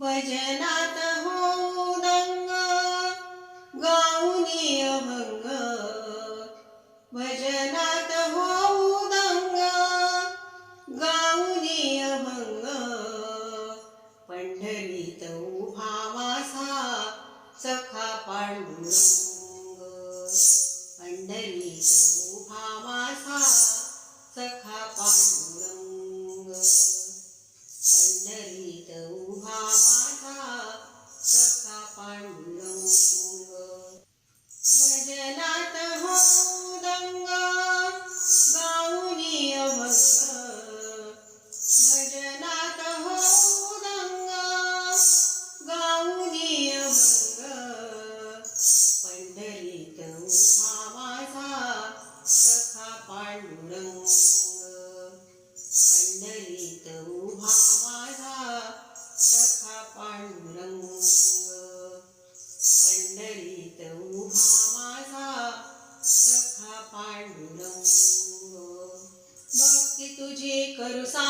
भजनात हो दंग गाऊनी अभंग. भजनात हो दंग गाऊनी अभंग. पंढरीत उभा वासा सखा पांडुरंग. पंढरीत उभा वासा सखा पांडुरंग. पंढरीत उभा माझा सखा पांडुरंग पंढरीत उभा माझा सखा पांडुरंग भक्ती तुझे करू साकार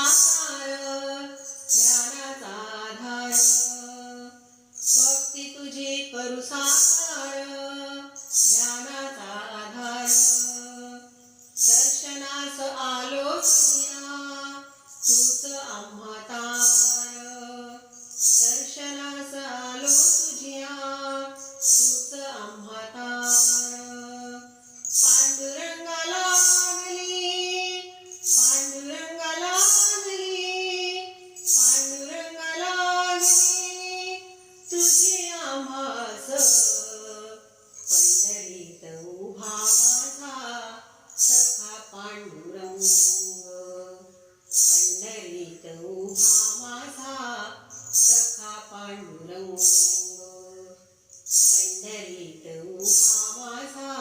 पंढरीत उभा माझा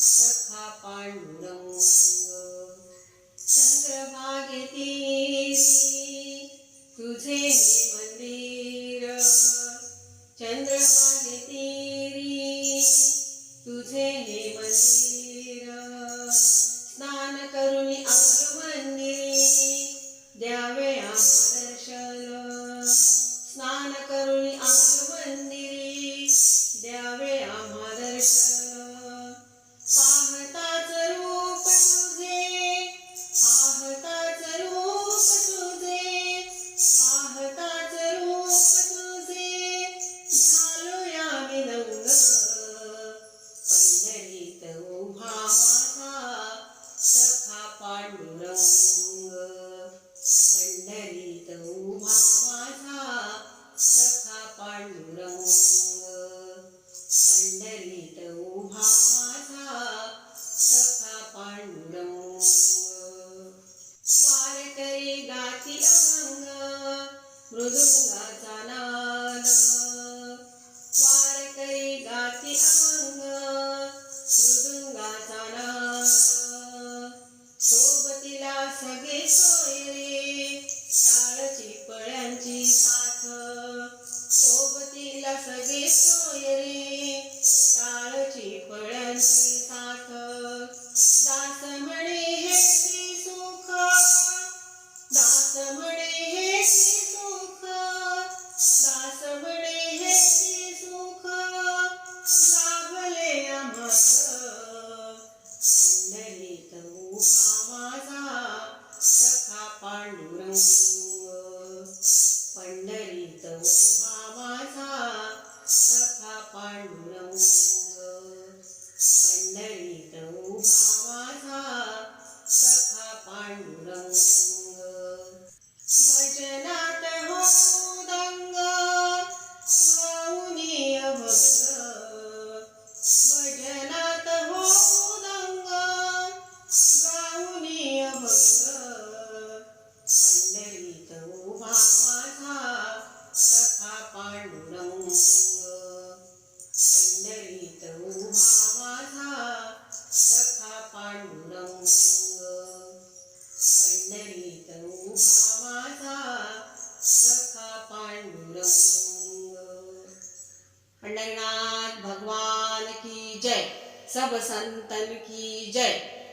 सखा पांडुरंग चंद्रभागेती तुझे हे मंदिर चंद्रभागेती तुझे हे मंदिर मृदुंगाचा नाद वारकरी गाती मृदुंगाचा नाद सोबतीला सगळे सोयरे टाळची पळ्यांची साथ. सोबतीला सगळे सोयरे टाळची पळ्यांची माझा सखा पांडुरंग पंढरीत उभा माझा सखा पांडुरंग पंढरीनाथ भगवान की जय सब संतन की जय।